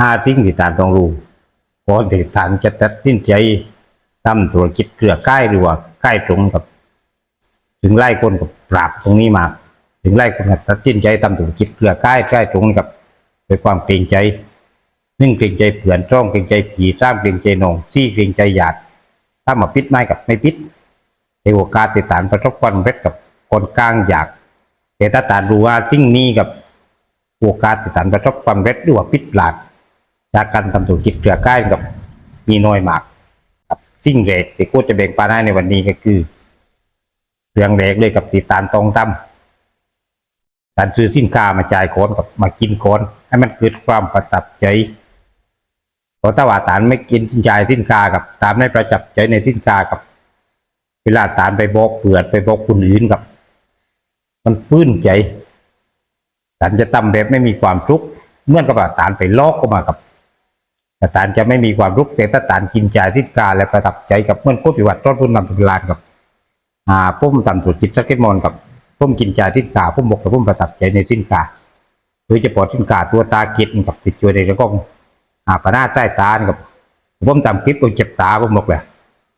ห้าสิ่งที่ตานต้องรู้ก่อนที่ตานจะตัดสินใจทำธุรกิจเครือข่ายหรือว่าใกล้ตรงกับ ถึงไล่คนกับปราบตรงนี้มา ถึงไล่คนกับตัดสินใจทำธุรกิจเครือข่ายใกล้ตรงกับด้วยความเกรงใจนึ่งเกรงใจเผื่อนจ้องเกรงใจผีสร้างเกรงใจนองซี่เกรงใจหยาดถ้ามาปิดไม่กับไม่ปิดในโอกาสติดตานประสบความเร็จกับคนกลางอยากแต่ถ้าตานรู้ว่าสิ่งนี้กับโอกาสติดตานประสบความเร็จหรือว่าปิดพลาด จากการทำธุรกิจเครือข่ายกับมีน้อยมากครับสิ่งแรกที่กูจะแบ่งปันให้ในวันนี้ก็คือ เรื่องแรกเลยกับติดตานตองตำการซื้อสินค้ามาจ่ายคนกับมากินคนให้มันเกิดความประทับใจเพราะถ้าว่าตานไม่กินจ่ายสินค้ากับ ตามไม่ประจับใจในสินค้ากับ เวลาตานไปบอกเปือดไปบอกคนอื่นกับ มันฟื้นใจตานจะทำแบบไม่มีความทุกข์เมื่อนกับว่าตานไปลอกก็มากับ ต่ตานจะไม่มีความทุกแต่ถ้าตานกินจ่ายสินค้าและประทับใจกับเมื่อนโคตรวิวัฒน์รอดพุ่นนำตุลานกับอ่าพุ่มทำธุรกิจสักเก็ตมอนกับพุ่มกินจ่ายสินค้าพุ่มบอกกับพุ่มประทับใจในสินค้าโดยเฉพาะสินค้าตัวตาเกียรติกับติดจวยในกระกองอ่าปะหน้าใต้ตานกับพุ่มทำคลิปพุ่มเจ็บตาพุ่มบอกเลย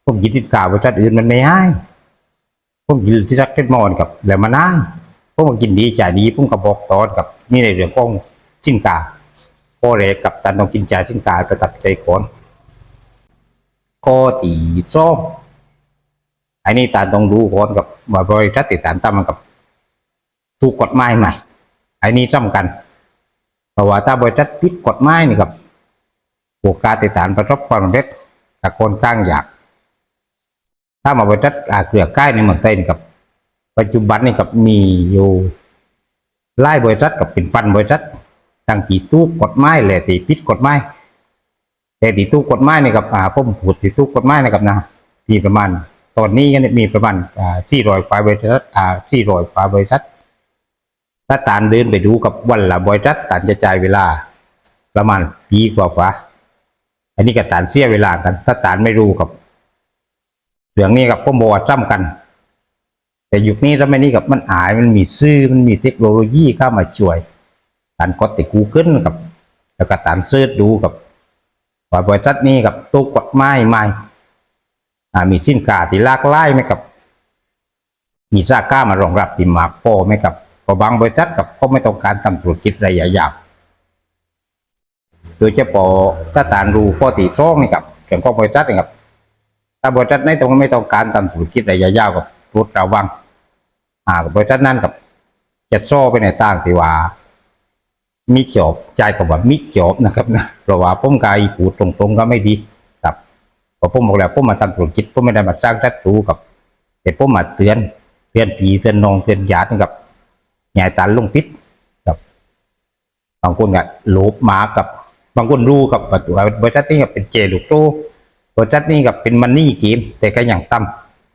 พุ่มกินสินค้าบริษัทอื่นมันไม่ให้พุ่มกินที่สักเก็ตมอนกับแล้วมันให้พุ่มกินดีจ่ายดีพุ่มกับบอกตอนกับนี่ในเรื่องของสินค้า พอเรกกับตันต้องกินจ่ายสินค้าประทับใจก่อนข้อตีส้มอันนี้ตาต้องดูก่อนกับว่าบริษัทติดตามตามกับถูกกฎหมายไหม่อันนี้สำคัญเพราะว่าถ้าบริษัทผิดกฎหมายนี่ครับโอกาสติดตามประสบความสำเร็จกับคนข้างอยาก ถ้ามาบริษัทอาเกลือใกล้ในเมืองไทยนี่ครับ ปัจจุบันนี่ครับมีอยู่ไล่บริษัทกับเป็นพันบริษัท ตั้งที่ตู้กฎหมายและที่ผิดกฎหมายแต่ที่ตู้กฎหมายนี่ครับอ่าผมพูดที่ตู้กฎหมายนะครับนะมีประมาณ ตอนนี้เนี่ยมีประมาณอ่าสี่ร้อยกว่าบริษัทอ่าสี่ร้อยกว่าบริษัทถ้าตานเดินไปดูกับวันละบริษัทตานจะจ่ายเวลา ประมาณปีกว่ากว่าอันนี้กับตานเสียเวลากัน ถ้าตานไม่รู้กับเรื่องนี้กับพ่อบอซ้ำกัน แต่ยุคนี้สมัยนี้กับมันอายมันมีซื่อมันมีเทคโนโลยีเข้ามาช่วย ตานกดติกูเกิลกับ แล้วก็ตานเสิร์ชดูกับว่าบริษัทนี้กับตัวกฎหมายใหม่มีสินค้าที่หลากหลายไหมครับมีสาขามารองรับที่มากพอไหมครับเพราะบางบริษัทกับเขาไม่ต้องการทำธุรกิจระยะยาวโดยเฉพาะถ้าตานรู้ข้อตีซ่องนี่ครับเกี่ยวกับบริษัทนี่ครับถ้าบริษัทไหนตรงไม่ต้องการทำธุรกิจระยะยาวกับรุดระวังอ่ากับบริษัทนั้นกับจะโซ่ไปในต่างที่ว่า มีจอบใจกับว่ามีจอบนะครับนะเพราะว่าผมกายพูตรงๆก็ไม่ดีครับพอผมบอกแล้วผมมาทำธุรกิจผมไม่ได้มาสร้างศัตรูกับแต่ผมมาเตือนเตือนผีเตือนนองเตือนญาติกับใหญ่ตันลงพิษครับ บางคนก็โลภมากับบางคนรู้กับว่าตัวบริษัทนี้กับเป็นเจลูกโตบริษัทนี้กับเป็นมันนี่เกมแต่ก็ยังต่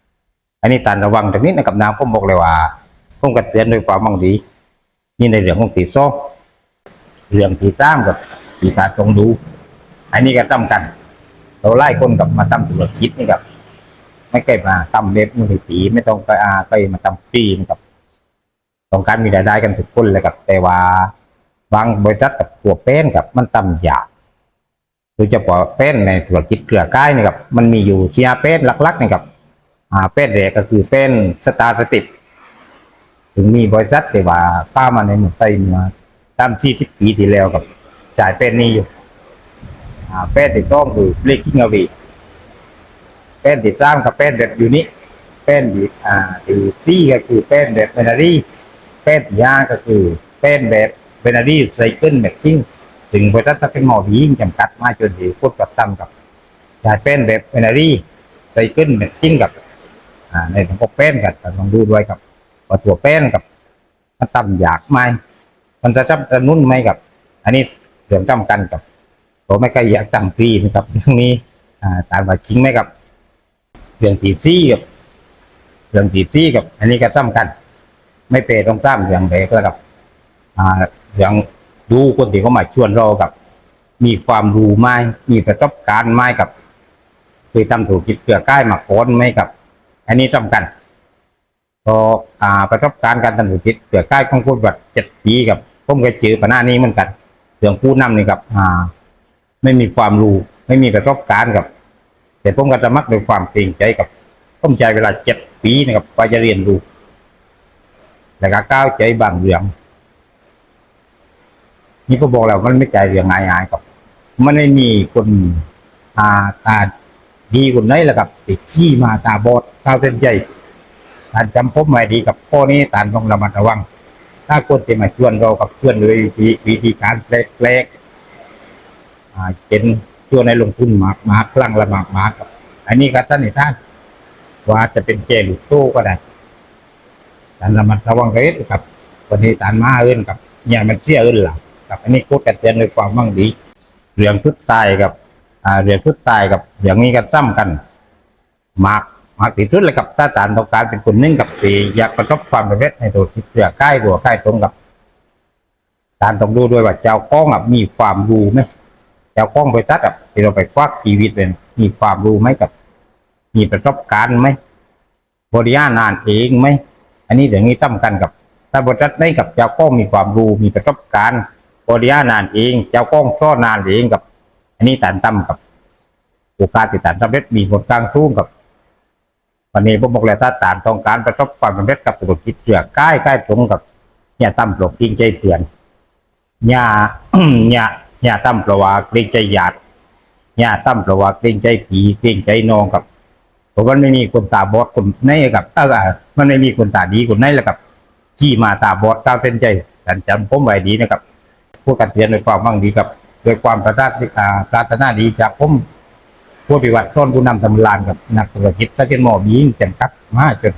ำอันนี้ตันระวังตรงนี้นะครับนะผมบอกเลยว่าผมก็เตือนด้วยความหวังดี นี่ในเรื่องของตีซ้อ เรื่องตีซ้ำกับตีตาตรงดู อันนี้ก็ต่ำกัน เราไล่คนกับมาทำธุรกิจนี่ครับ ไม่เคยมาทำเล็บมือปีไม่ต้องไปอาไปมาทำฟรีนะครับต้องการมีรายได้กันทุกคนเลยครับแต่ว่าบางบริษัทกับตัวเป็นกับมันต่ำยากโดยเฉพาะเป็นในธุรกิจเครือข่ายนี่ครับมันมีอยู่เชียเป็นหลักๆนี่ครับอ่าเป็นแรกก็คือเป็นสตาร์ทติดถึงมีบริษัทแต่ว่าป้ามาในเมืองไทยมา ตามที่ที่ปีที่แล้วกับจ่ายเป็นนี่อยู่อ่าแป้นที่ต้องคือ breaking away แป้นที่สามกับแป้นเด็ดอยู่นี้แป้นอ่าที่สี่ก็คือแป้นแบบเบนารีแป้นที่ห้าก็คือแป้นแบบเบนารีไซเคิลแบบกิ้งซึ่งบริษัทถ้าเป็นหมอผียิ่งจำกัดมาจนที่พูดกับตั้มกับจ่ายแป้นแบบเบนารีไซเคิลแบบกิ้งกับอ่าในของพวกแป้นกับต้องดูด้วยกับว่าตัวแป้นกับมันต่ำอยากไหม มันจะจำจะนุ่นไหมกับ อันนี้เรื่องจำกันกับผมไม่เคยอยากตั้งฟรีนะครับเรื่องนี้อ่าตามว่าจริงไหมครับเรื่องตีซี่กับเรื่องตีซี่กับ อันนี้ก็สำคัญไม่เปรต้องตามเรื่องเด็กแล้วครับ อ่าเรื่องดูคนที่เขามาชวนเรากับ มีความรู้ไหมมีประสบการณ์ไหมกับเคยทำธุรกิจเกลือใกล้มาก่อนไหมกับ อันนี้สำคัญพออ่าประสบการณ์การทำธุรกิจเกลือใกล้ของคุณแบบเจ็ดปีกับ ผมก็เจอปัญหานี้เหมือนกันเรื่องผู้นำนี่กับ อ่า ไม่มีความรู้ไม่มีประสบการณ์กับ แต่ผมก็จะมักด้วยความเกรงใจกับผมใช้เวลาเจ็ดปีนะครับกว่าจะเรียนรู้แล้วก็ก้าวใจบางเรื่องนี่ก็บอกแล้วมันไม่ใจเรื่องง่ายๆกับ มันไม่มีคนอาตาดีคนไหนแหละครับติดขี้มาตาบอดก้าเส้นใจท่านจำผมไว้ดีกับข้อนี้ท่านต้องระมัดระวัง ถ้าคนจะมาชวนเรากับชวนโดยวิธีวิธีการแปลกๆอ่าเช่นชวนในลงทุนหมากหมากพลังละหมากหมากครับ อันนี้ก็ท่านในท่านว่าจะเป็นเจลูกโต้ก็ได้ท่านระมัดระวังกันนิดครับวันนี้ท่านมาเอิ้นกับเนี่ยมันเสียเอิ้นหลังกับ อันนี้โคตรกระเตือนด้วยความมั่งดีเรื่องพุทธตายกับ อ่าเรื่องพุทธตายกับ อย่างนี้ก็ซ้ำกันมาก มากติดทุดเลยกับถ้าจานต้องการเป็นคนหนึ่งกับตีอยากประสบความสำเร็จในตัวที่เสือใกล้ตัวใกล้ตรงกับการต้องดูด้วยว่าเจ้าก้องมีความรู้ไหมเจ้าก้องไปตัดอะที่เราไปควักชีวิตเป็นมีความรู้ไหมกับ มีประสบการณ์ไหมบริหารงานเองไหมอันนี้เดี๋ยวนี้ตั้มกันกับ ถ้าบริษัทได้กับเจ้าก้องมีความรู้มีประสบการณ์บริหารงานเอง เจ้าก้องซ่อนานเองกับ อันนี้ตานตั้มกับโอกาสที่ตานสำเร็จมีผลกลางทุ่งกับ วันนี้ผมบอกแล้วถ้าตานต้องการประสบความสำเร็จกับธุรกิจเสือใกล้ใกล้ตรงกับเนี่ยตั้มปลกจริงใจเตือนเนี่ยเนี่ยเนี่ยตั้มประวากรงใจญาติเนี่ยตั้มประวากรงใจผีกรงใจนองกับเพราะมันไม่มีคนตาบอดคนไหนกับเออมันไม่มีคนตาดีคนไหนแหละกับที่มาตาบอดก้าวเส้นใจแต่จำผมไว้ดีนะครับ พวกกันเตียนด้วยความมั่งดีกับด้วยความประทัดอ่าปรารถนาดีจากผม ผู้ปฏิวัติซ่อนผู้นำตำรานกับนักธุรกิจถ้าเป็นหมอบีงจำกัดมาจน